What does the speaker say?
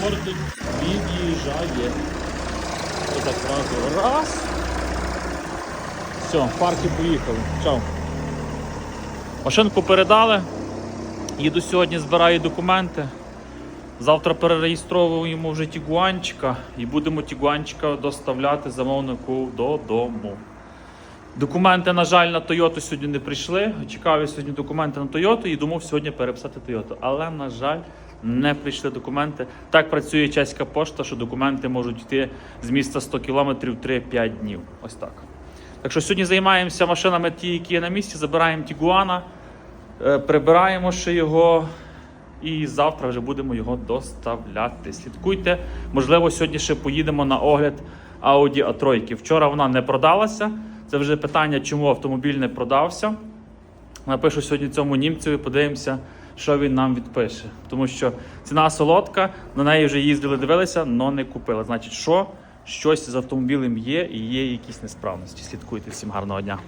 Фордик від'їжджає. Отак одразу раз. Все, парки поїхали. Чао. Машинку передали. Їду сьогодні, збираю документи. Завтра перереєстровуємо вже Тігуанчика і будемо Тігуанчика доставляти замовнику додому. Документи, на жаль, на Toyota сьогодні не прийшли. Чекав я сьогодні документи на Toyota і думав сьогодні переписати Toyota. Але, на жаль, не прийшли документи. Так працює чеська пошта, що документи можуть йти з міста 100 км 3-5 днів. Ось так. Так що сьогодні займаємося машинами ті, які є на місці, забираємо Тігуана, е, прибираємо ще його. І завтра вже будемо його доставляти. Слідкуйте. Можливо, сьогодні ще поїдемо на огляд Audi A3. Вчора вона не продалася. Це вже питання, чому автомобіль не продався. Напишу сьогодні цьому німцю і подивимося, що він нам відпише. Тому що ціна солодка, на неї вже їздили, дивилися, але не купили. Значить, що щось з автомобілем є і є якісь несправності. Слідкуйте всім гарного дня.